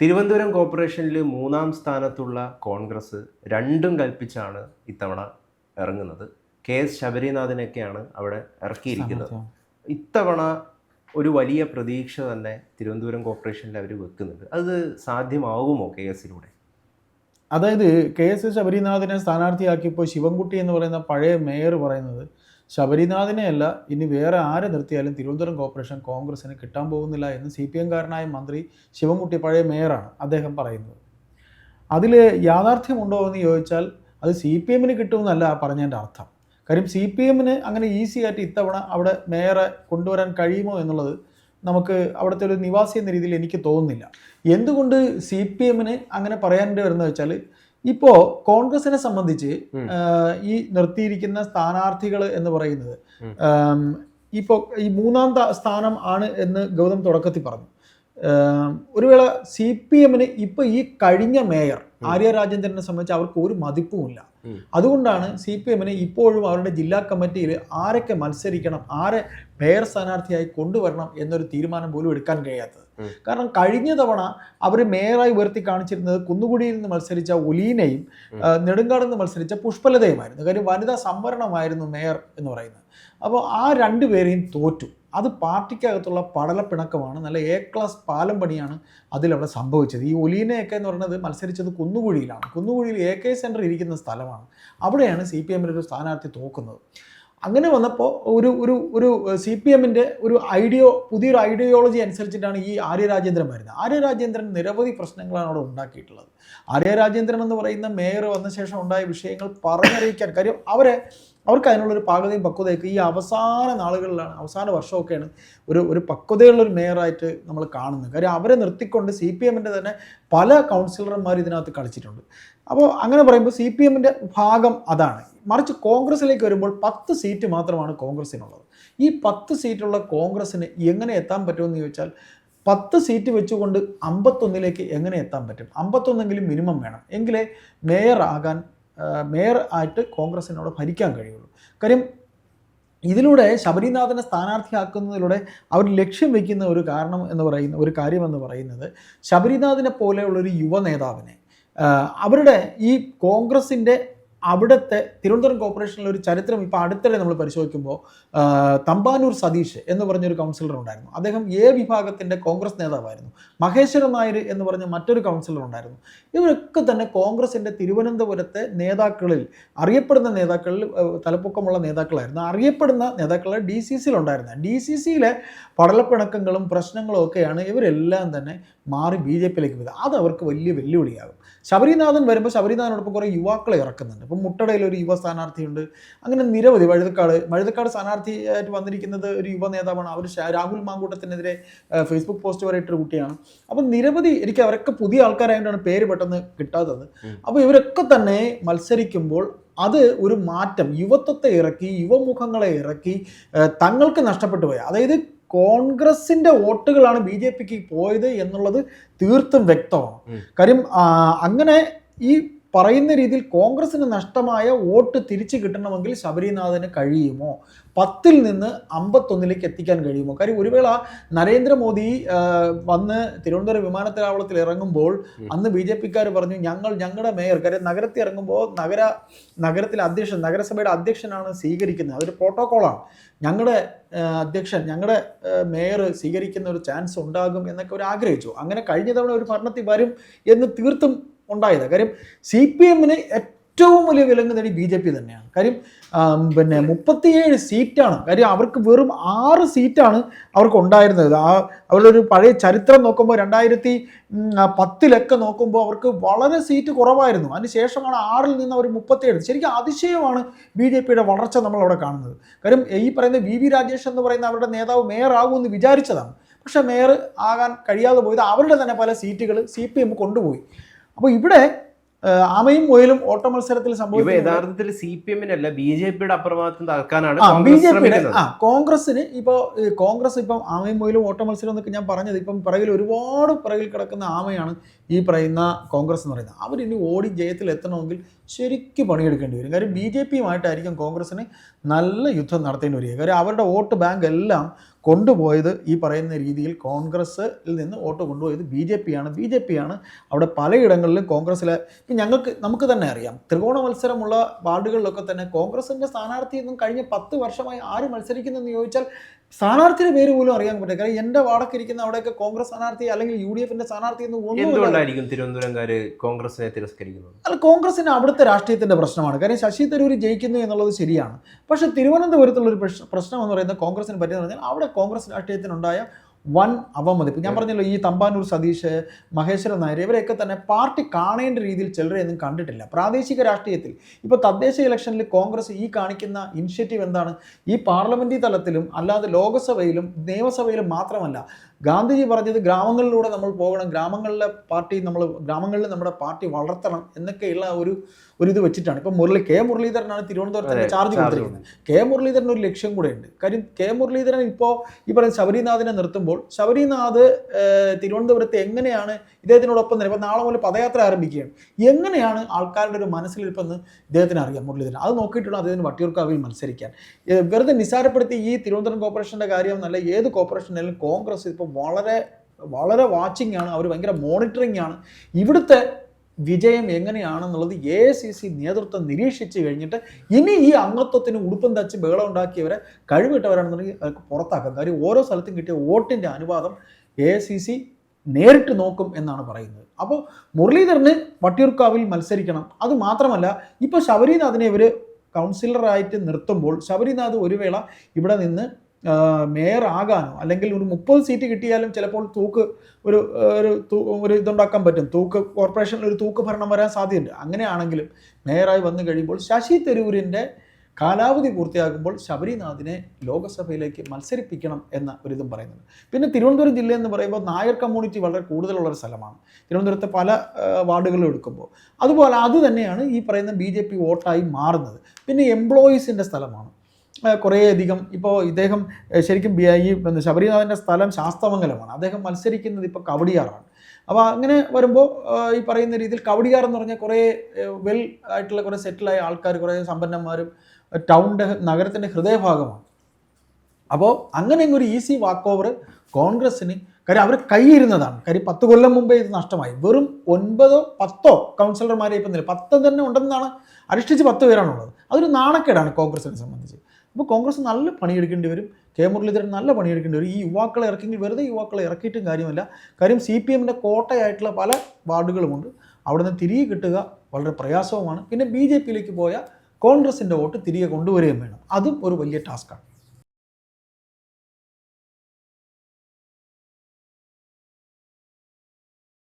തിരുവനന്തപുരം കോർപ്പറേഷനിൽ മൂന്നാം സ്ഥാനത്തുള്ള കോൺഗ്രസ് രണ്ടും കൽപ്പിച്ചാണ് ഇത്തവണ ഇറങ്ങുന്നത്. കെ എസ് ശബരിനാഥിനൊക്കെയാണ് അവിടെ ഇറക്കിയിരിക്കുന്നത്. ഇത്തവണ ഒരു വലിയ പ്രതീക്ഷ തന്നെ തിരുവനന്തപുരം കോർപ്പറേഷനിൽ അവർ വെക്കുന്നുണ്ട്. അത് സാധ്യമാകുമോ കെ എസിലൂടെ? അതായത് കെ എസ് ശബരിനാഥിനെ സ്ഥാനാർത്ഥിയാക്കിയപ്പോൾ ശിവൻകുട്ടി എന്ന് പറയുന്ന പഴയ മേയർ പറയുന്നത് ശബരിനാഥിനെ അല്ല ഇനി വേറെ ആരെ നിർത്തിയാലും തിരുവനന്തപുരം കോർപ്പറേഷൻ കോൺഗ്രസിന് കിട്ടാൻ പോകുന്നില്ല എന്ന് സി പി എംകാരനായ മന്ത്രി ശിവൻകുട്ടി പഴയ മേയറാണ് അദ്ദേഹം പറയുന്നത്. അതിൽ യാഥാർത്ഥ്യമുണ്ടോ എന്ന് ചോദിച്ചാൽ അത് സി പി എമ്മിന് കിട്ടുമെന്നല്ല പറഞ്ഞതിന്റെ അർത്ഥം. കാര്യം സി പി എമ്മിന് അങ്ങനെ ഈസി ആയിട്ട് ഇത്തവണ അവിടെ മേയറെ കൊണ്ടുവരാൻ കഴിയുമോ എന്നുള്ളത് നമുക്ക് അവിടുത്തെ ഒരു നിവാസി എന്ന രീതിയിൽ എനിക്ക് തോന്നുന്നില്ല. എന്തുകൊണ്ട് സി പി എമ്മിന് അങ്ങനെ പറയാണ്ട് വരുന്നത് വെച്ചാൽ ഇപ്പോൾ കോൺഗ്രസിനെ സംബന്ധിച്ച് ഈ നിർത്തിയിരിക്കുന്ന സ്ഥാനാർത്ഥികൾ എന്ന് പറയുന്നത് ഇപ്പോ ഈ മൂന്നാം സ്ഥാനം ആണ് എന്ന് ഗൗതം തുടക്കത്തിൽ പറഞ്ഞു. ഒരു വേള സി പി എമ്മിന് ഇപ്പൊ ഈ കഴിഞ്ഞ മേയർ ആര്യ രാജേന്ദ്രനെ സംബന്ധിച്ച് അവർക്ക് ഒരു മതിപ്പുമില്ല. അതുകൊണ്ടാണ് സി പി എമ്മിന് ഇപ്പോഴും അവരുടെ ജില്ലാ കമ്മിറ്റിയിൽ ആരൊക്കെ മത്സരിക്കണം ആരെ മേയർ സ്ഥാനാർത്ഥിയായി കൊണ്ടുവരണം എന്നൊരു തീരുമാനം പോലും എടുക്കാൻ കഴിയാത്തത്. കാരണം കഴിഞ്ഞ തവണ അവർ മേയറായി ഉയർത്തി കാണിച്ചിരുന്നത് കുന്നുകുടിയിൽ നിന്ന് മത്സരിച്ച ഒലീനയും. നെടുങ്കാട് നിന്ന് മത്സരിച്ച പുഷ്പലതയുമായിരുന്നു. കാര്യം വനിതാ സംവരണമായിരുന്നു മേയർ എന്ന് പറയുന്നത്. അപ്പോൾ ആ രണ്ടുപേരെയും തോറ്റു. അത് പാർട്ടിക്കകത്തുള്ള പടലപ്പിണക്കമാണ്. നല്ല എ ക്ലാസ് പാലം പണിയാണ് അതിലവിടെ സംഭവിച്ചത്. ഈ ഒലീനയൊക്കെ എന്ന് പറയുന്നത് മത്സരിച്ചത് കുന്നുകുഴിയിലാണ്. കുന്നുകുഴിയിൽ എ കെ സെന്റർ ഇരിക്കുന്ന സ്ഥലമാണ്. അവിടെയാണ് സി പി എമ്മിന്റെ ഒരു സ്ഥാനാർത്ഥി തോക്കുന്നത്. അങ്ങനെ വന്നപ്പോൾ ഒരു ഒരു ഒരു സി പി എമ്മിന്റെ ഒരു ഐഡിയോ പുതിയൊരു ഐഡിയോളജി അനുസരിച്ചിട്ടാണ് ഈ ആര്യ രാജേന്ദ്രൻ വരുന്നത് ആര്യ രാജേന്ദ്രൻ നിരവധി പ്രശ്നങ്ങളാണ് അവിടെ ഉണ്ടാക്കിയിട്ടുള്ളത്. ആര്യ രാജേന്ദ്രൻ എന്ന് പറയുന്ന മേയർ വന്ന ശേഷം ഉണ്ടായ വിഷയങ്ങൾ പറഞ്ഞറിയിക്കാൻ കാര്യം അവരെ അവർക്ക് അതിനുള്ളൊരു പാകതയും പക്വതയൊക്കെ ഈ അവസാന നാളുകളിലാണ് അവസാന വർഷമൊക്കെയാണ് ഒരു ഒരു പക്വതയുള്ളൊരു മേയറായിട്ട് നമ്മൾ കാണുന്നത്. കാര്യം അവരെ നിർത്തിക്കൊണ്ട് സി പി എമ്മിന്റെ തന്നെ പല കൗൺസിലർമാർ ഇതിനകത്ത് കളിച്ചിട്ടുണ്ട്. അപ്പോൾ അങ്ങനെ പറയുമ്പോൾ സി പി എമ്മിന്റെ ഭാഗം അതാണ്. മറിച്ച് കോൺഗ്രസിലേക്ക് വരുമ്പോൾ പത്ത് സീറ്റ് മാത്രമാണ് കോൺഗ്രസിനുള്ളത് ഈ പത്ത് സീറ്റുള്ള കോൺഗ്രസ്സിന് എങ്ങനെ എത്താൻ പറ്റുമെന്ന് ചോദിച്ചാൽ പത്ത് സീറ്റ് വെച്ചുകൊണ്ട് അമ്പത്തൊന്നിലേക്ക് എങ്ങനെ എത്താൻ പറ്റും? അമ്പത്തൊന്നെങ്കിലും മിനിമം വേണം. എങ്കിലേ മേയർ ആകാൻ മേയർ ആയിട്ട് കോൺഗ്രസിനോട് ഭരിക്കാൻ കഴിയുള്ളൂ. കാര്യം ഇതിലൂടെ ശബരിനാഥനെ സ്ഥാനാർത്ഥിയാക്കുന്നതിലൂടെ അവർ ലക്ഷ്യം വയ്ക്കുന്ന ഒരു കാരണം എന്ന് പറയുന്ന ഒരു കാര്യമെന്ന് പറയുന്നത് ശബരിനാഥിനെ പോലെയുള്ള ഒരു യുവ നേതാവിനെ അവരുടെ ഈ കോൺഗ്രസിന്റെ അവിടുത്തെ തിരുവനന്തപുരം കോർപ്പറേഷനിലെ ഒരു ചരിത്രം ഇപ്പോൾ അടുത്തിടെ നമ്മൾ പരിശോധിക്കുമ്പോൾ തമ്പാനൂർ സതീഷ് എന്ന് പറഞ്ഞൊരു കൗൺസിലർ ഉണ്ടായിരുന്നു. അദ്ദേഹം എ വിഭാഗത്തിന്റെ കോൺഗ്രസ് നേതാവായിരുന്നു. മഹേശ്വരൻ നായർ എന്ന് പറഞ്ഞ മറ്റൊരു കൗൺസിലർ ഉണ്ടായിരുന്നു. ഇവരൊക്കെ തന്നെ കോൺഗ്രസിന്റെ തിരുവനന്തപുരത്തെ നേതാക്കളിൽ അറിയപ്പെടുന്ന നേതാക്കളിൽ തലപ്പൊക്കമുള്ള നേതാക്കളായിരുന്നു. അറിയപ്പെടുന്ന നേതാക്കളെ ഡി സി സിയിലുണ്ടായിരുന്നത് ഡി സി സിയിലെ പടലപ്പിണക്കങ്ങളും പ്രശ്നങ്ങളും ഒക്കെയാണ് ഇവരെല്ലാം തന്നെ മാറി ബി ജെ പിയിലേക്ക് പോയത് അത് അവർക്ക് വലിയ വെല്ലുവിളിയാകും. ശബരിനാഥൻ വരുമ്പോൾ ശബരിനാഥനോടൊപ്പം കുറേ യുവാക്കളെ ഇറക്കുന്നുണ്ട്. ഇപ്പം മുട്ടടയിൽ ഒരു യുവ സ്ഥാനാർത്ഥിയുണ്ട്. അങ്ങനെ നിരവധി വഴുതക്കാട് വഴുതക്കാട് സ്ഥാനാർത്ഥിയായിട്ട് വന്നിരിക്കുന്നത് ഒരു യുവ നേതാവാണ്. അവർ രാഹുൽ മാങ്കൂട്ടത്തിനെതിരെ ഫേസ്ബുക്ക് പോസ്റ്റ് വരെ ഇട്ടൊരു കുട്ടിയാണ്. അപ്പം നിരവധി എനിക്ക് അവരൊക്കെ പുതിയ ആൾക്കാരായതുകൊണ്ടാണ് പേര് പെട്ടെന്ന് കിട്ടാത്തത്. അപ്പോൾ ഇവരൊക്കെ തന്നെ മത്സരിക്കുമ്പോൾ അത് ഒരു മാറ്റം. യുവത്വത്തെ ഇറക്കി യുവമുഖങ്ങളെ ഇറക്കി തങ്ങൾക്ക് നഷ്ടപ്പെട്ടു പോയ. അതായത് കോൺഗ്രസിന്റെ വോട്ടുകളാണ് ബി ജെ പിക്ക് പോയത് എന്നുള്ളത് തീർത്തും വ്യക്തമാണ്. കാര്യം അങ്ങനെ ഈ പറയുന്ന രീതിയിൽ കോൺഗ്രസിന് നഷ്ടമായ വോട്ട് തിരിച്ചു കിട്ടണമെങ്കിൽ ശബരിനാഥന് കഴിയുമോ? പത്തിൽ നിന്ന് അമ്പത്തൊന്നിലേക്ക് എത്തിക്കാൻ കഴിയുമോ? കാര്യം ഒരു വേള നരേന്ദ്രമോദി വന്ന് തിരുവനന്തപുരം വിമാനത്താവളത്തിൽ ഇറങ്ങുമ്പോൾ അന്ന് ബി ജെ പിക്കാർ പറഞ്ഞു ഞങ്ങൾ ഞങ്ങളുടെ മേയർ കാര്യം നഗരത്തിൽ ഇറങ്ങുമ്പോൾ നഗര നഗരത്തിലെ അധ്യക്ഷൻ നഗരസഭയുടെ അധ്യക്ഷനാണ് സ്വീകരിക്കുന്നത്. അതൊരു പ്രോട്ടോക്കോളാണ്. ഞങ്ങളുടെ അധ്യക്ഷൻ ഞങ്ങളുടെ മേയർ സ്വീകരിക്കുന്ന ഒരു ചാൻസ് ഉണ്ടാകും എന്നൊക്കെ അവർ ആഗ്രഹിച്ചു. അങ്ങനെ കഴിഞ്ഞ തവണ ഒരു ഭരണത്തിൽ വരും എന്ന് തീർത്തും ഉണ്ടായത്. കാര്യം സി പി എമ്മിന് ഏറ്റവും വലിയ വിലങ്ങ് നേടി ബി ജെ പി തന്നെയാണ്. കാര്യം പിന്നെ മുപ്പത്തിയേഴ് സീറ്റാണ്. കാര്യം അവർക്ക് വെറും ആറ് സീറ്റാണ് അവർക്ക് ഉണ്ടായിരുന്നത്. ആ അവരുടെ ഒരു പഴയ ചരിത്രം നോക്കുമ്പോൾ രണ്ടായിരത്തി പത്തിലൊക്കെ നോക്കുമ്പോൾ അവർക്ക് വളരെ സീറ്റ് കുറവായിരുന്നു. അതിനുശേഷമാണ് ആറിൽ നിന്ന് അവർ മുപ്പത്തിയേഴ്. ശരിക്കും അതിശയമാണ് ബി ജെ പിയുടെ വളർച്ച നമ്മൾ അവിടെ കാണുന്നത്. കാര്യം ഈ പറയുന്ന വി വി രാജേഷ് എന്ന് പറയുന്ന അവരുടെ നേതാവ് മേയർ ആകുമെന്ന് വിചാരിച്ചതാണ്. പക്ഷേ മേയർ ആകാൻ കഴിയാതെ പോയത് അവരുടെ തന്നെ പല സീറ്റുകൾ സി പി എം കൊണ്ടുപോയി. അപ്പോൾ ഇവിടെ ആമയും മുയലും ഓട്ട മത്സരത്തിൽ സംഭവിക്കും യഥാർത്ഥത്തിൽ സി പി എമ്മിനല്ല ബി ജെ പിയുടെ അപ്രമാദത്തിന് തകർക്കാനാണ് ബി ജെ പിയുടെ ആ കോൺഗ്രസിന് ഇപ്പോൾ കോൺഗ്രസ് ഇപ്പം ആമയും മുയലും ഓട്ട മത്സരം എന്നൊക്കെ ഞാൻ പറഞ്ഞത് ഇപ്പം പിറകിൽ ഒരുപാട് പിറകിൽ കിടക്കുന്ന ആമയാണ് ഈ പറയുന്ന കോൺഗ്രസ് എന്ന് പറയുന്നത്. അവരിനി ഓടി ജയത്തിൽ എത്തണമെങ്കിൽ ശരിക്കും പണിയെടുക്കേണ്ടി വരും. കാര്യം ബി ജെ പിയുമായിട്ടായിരിക്കും കോൺഗ്രസിന് നല്ല യുദ്ധം നടത്തേണ്ടി വരിക. കാര്യം അവരുടെ വോട്ട് ബാങ്ക് എല്ലാം കൊണ്ടുപോയത് ഈ പറയുന്ന രീതിയിൽ കോൺഗ്രസ്സിൽ നിന്ന് വോട്ട് കൊണ്ടുപോയത് ബി ജെ പി ആണ് ബി ജെ പി ആണ് അവിടെ പലയിടങ്ങളിലും കോൺഗ്രസ്സിലെ ഇപ്പം ഞങ്ങൾക്ക് നമുക്ക് തന്നെ അറിയാം. ത്രികോണ മത്സരമുള്ള വാർഡുകളിലൊക്കെ തന്നെ കോൺഗ്രസിന്റെ സ്ഥാനാർത്ഥിയൊന്നും കഴിഞ്ഞ പത്ത് വർഷമായി ആര് മത്സരിക്കുന്നതെന്ന് ചോദിച്ചാൽ സ്ഥാനാർത്ഥിയുടെ പേര് പോലും അറിയാൻ പറ്റില്ല. കാരണം എന്റെ വാടക ഇരിക്കുന്ന അവിടെയൊക്കെ കോൺഗ്രസ് സ്ഥാനാർത്ഥി അല്ലെങ്കിൽ യു ഡി എഫിന്റെ സ്ഥാനാർത്ഥി എന്ന് ഒന്നും എന്തുകൊണ്ടായിരിക്കും തിരുവനന്തപുരംകാര് കോൺഗ്രസിനെ തിരസ്കരിക്കുന്നത്? അല്ല കോൺഗ്രസിന് അവിടുത്തെ രാഷ്ട്രീയത്തിന്റെ പ്രശ്നമാണ്. കാര്യം ശശി തരൂർ ജയിക്കുന്നു എന്നുള്ളത് ശരിയാണ്. പക്ഷെ തിരുവനന്തപുരത്തുള്ള ഒരു പ്രശ്നം എന്ന് പറയുന്നത് കോൺഗ്രസിന് പറ്റിയെന്ന് പറഞ്ഞാൽ അവിടെ കോൺഗ്രസ് രാഷ്ട്രീയത്തിനുണ്ടായ വൻ അവമതിപ്പ്. ഞാൻ പറഞ്ഞല്ലോ ഈ തമ്പാനൂർ സതീഷ് മഹേശ്വരൻ നായർ ഇവരെയൊക്കെ തന്നെ പാർട്ടി കാണേണ്ട രീതിയിൽ ചിലരെയൊന്നും കണ്ടിട്ടില്ല. പ്രാദേശിക രാഷ്ട്രീയത്തിൽ. ഇപ്പോൾ തദ്ദേശ ഇലക്ഷനിൽ കോൺഗ്രസ് ഈ കാണിക്കുന്ന ഇനിഷ്യേറ്റീവ് എന്താണ്? ഈ പാർലമെന്റ് തലത്തിലും അല്ലാതെ ലോകസഭയിലും നിയമസഭയിലും മാത്രമല്ല ഗാന്ധിജി പറഞ്ഞത് ഗ്രാമങ്ങളിലൂടെ നമ്മൾ പോകണം ഗ്രാമങ്ങളിലെ പാർട്ടി നമ്മൾ ഗ്രാമങ്ങളിൽ നമ്മുടെ പാർട്ടി വളർത്തണം എന്നൊക്കെയുള്ള ഒരു ഒരു ഇത് വെച്ചിട്ടാണ്. ഇപ്പം മുരളി കെ മുരളീധരനാണ് തിരുവനന്തപുരത്ത് ചാർജ് കൊടുത്തിരിക്കുന്നത്. കെ മുരളീധരൻ ഒരു ലക്ഷ്യം കൂടെ ഉണ്ട്. കാര്യം കെ മുരളീധരൻ ഇപ്പോൾ ഈ പറയുന്ന ശബരിനാഥിനെ നിർത്തുമ്പോൾ ശബരിനാഥ് തിരുവനന്തപുരത്ത് എങ്ങനെയാണ് ഇദ്ദേഹത്തിനോടൊപ്പം തന്നെ ഇപ്പം നാളെ മുതൽ പദയാത്ര ആരംഭിക്കുകയാണ്. എങ്ങനെയാണ് ആൾക്കാരുടെ ഒരു മനസ്സിലിരിപ്പെന്ന് ഇദ്ദേഹത്തിന് അറിയാം മുരളീധരൻ അത് നോക്കിയിട്ടുള്ള അദ്ദേഹത്തിന് വട്ടിയൂർക്കാവിൽ മത്സരിക്കാൻ. വെറുതെ നിസാരപ്പെടുത്തി ഈ തിരുവനന്തപുരം കോർപ്പറേഷന്റെ കാര്യം നല്ല ഏത് കോർപ്പറേഷനിലും കോൺഗ്രസ് ഇപ്പോൾ വളരെ വളരെ വാച്ചിങ് ആണ്. അവർ ഭയങ്കര മോണിറ്ററിംഗ് ആണ്. ഇവിടുത്തെ വിജയം എങ്ങനെയാണെന്നുള്ളത് എ സി സി നേതൃത്വം നിരീക്ഷിച്ച് കഴിഞ്ഞിട്ട് ഇനി ഈ അംഗത്വത്തിന് ഉടുപ്പും തച്ച് ബഹളം ഉണ്ടാക്കിയവരെ കഴിവിട്ടവരാണെന്നുണ്ടെങ്കിൽ അവർക്ക് പുറത്താക്കാം. കാര്യം ഓരോ സ്ഥലത്തും കിട്ടിയ വോട്ടിന്റെ അനുപാതം എ സി സി നേരിട്ട് നോക്കും എന്നാണ് പറയുന്നത്. അപ്പോൾ മുരളീധരന് വട്ടിയൂർക്കാവിൽ മത്സരിക്കണം. അത് മാത്രമല്ല ഇപ്പോൾ ശബരിനാഥിനെ ഇവർ കൗൺസിലറായിട്ട് നിർത്തുമ്പോൾ ശബരിനാഥ് ഒരു വേള ഇവിടെ നിന്ന് മേയർ ആകാനോ അല്ലെങ്കിൽ ഒരു മുപ്പത് സീറ്റ് കിട്ടിയാലും ചിലപ്പോൾ തൂക്ക് ഒരു ഒരു ഒരു ഇതുണ്ടാക്കാൻ പറ്റും. തൂക്ക് കോർപ്പറേഷനിൽ ഒരു തൂക്ക് ഭരണം വരാൻ സാധ്യതയുണ്ട്. അങ്ങനെയാണെങ്കിലും മേയറായി വന്നു കഴിയുമ്പോൾ ശശി തരൂരിന്റെ കാലാവധി പൂർത്തിയാകുമ്പോൾ ശബരിനാഥിനെ ലോകസഭയിലേക്ക് മത്സരിപ്പിക്കണം എന്ന ഒരിതും പറയുന്നുണ്ട്. പിന്നെ തിരുവനന്തപുരം ജില്ല എന്ന് പറയുമ്പോൾ നായർ കമ്മ്യൂണിറ്റി വളരെ കൂടുതലുള്ള ഒരു സ്ഥലമാണ്. തിരുവനന്തപുരത്തെ പല വാർഡുകളും എടുക്കുമ്പോൾ. അതുപോലെ അത് തന്നെയാണ് ഈ പറയുന്ന ബി വോട്ടായി മാറുന്നത്. പിന്നെ എംപ്ലോയീസിന്റെ സ്ഥലമാണ്. കുറേയധികം ഇപ്പോൾ ഇദ്ദേഹം ശരിക്കും ഈ ശബരിനാഥന്റെ സ്ഥലം ശാസ്തമംഗലമാണ്. അദ്ദേഹം മത്സരിക്കുന്നത് ഇപ്പോൾ കവടിയാറാണ്. അപ്പോൾ അങ്ങനെ വരുമ്പോൾ ഈ പറയുന്ന രീതിയിൽ കവടിയാർ എന്ന് പറഞ്ഞാൽ കുറേ വെൽ ആയിട്ടുള്ള കുറേ സെറ്റിലായ ആൾക്കാർ കുറേ സമ്പന്നന്മാരും ടൗണിന്റെ നഗരത്തിന്റെ ഹൃദയഭാഗമാണ്. അപ്പോൾ അങ്ങനെ ഒരു ഈസി വാക്ക് ഓവർ കോൺഗ്രസ്സിന് കാര്യം അവർ കൈയിരുന്നതാണ്. കാര്യം പത്ത് കൊല്ലം മുമ്പേ ഇത് നഷ്ടമായി. വെറും ഒൻപതോ പത്തോ കൗൺസിലർമാരെ ഇപ്പം നില പത്ത് തന്നെ ഉണ്ടെന്നാണ് അരിഷ്ടിച്ച് പത്ത് പേരാണുള്ളത്. അതൊരു നാണക്കേടാണ് കോൺഗ്രസിനെ സംബന്ധിച്ച്. അപ്പോൾ കോൺഗ്രസ് നല്ല പണിയെടുക്കേണ്ടി വരും കെ മുരളീധരൻ നല്ല പണിയെടുക്കേണ്ടി വരും. ഈ യുവാക്കളെ ഇറക്കിയെങ്കിൽ വെറുതെ യുവാക്കളെ ഇറക്കിയിട്ടും കാര്യമല്ല. കാര്യം സി പി എമ്മിന്റെ കോട്ടയായിട്ടുള്ള പല വാർഡുകളുമുണ്ട്. അവിടെ നിന്ന് തിരികെ കിട്ടുക വളരെ പ്രയാസവുമാണ്. പിന്നെ ബി ജെ പിയിലേക്ക് പോയ കോൺഗ്രസിന്റെ വോട്ട് തിരികെ കൊണ്ടുവരികയും വേണം. അതും ഒരു വലിയ ടാസ്ക്കാണ്.